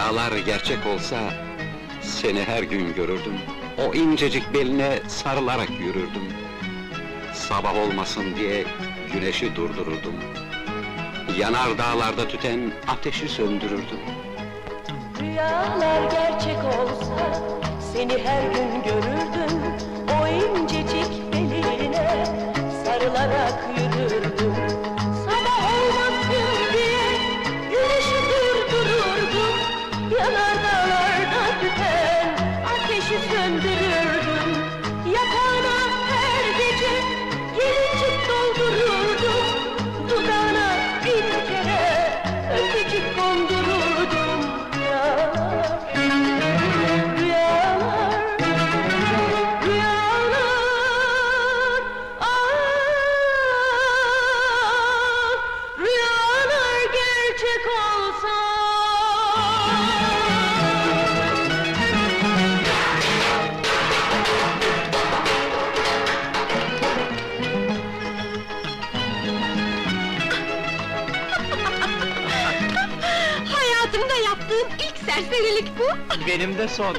rüyalar gerçek olsa seni her gün görürdüm. O incecik beline sarılarak yürürdüm. Sabah olmasın diye güneşi durdururdum. Yanar dağlarda tüten ateşi söndürürdüm. Rüyalar gerçek olsa seni her gün görürdüm O incecik beline sarılarak yürürdüm serserilik bu. Benim de son.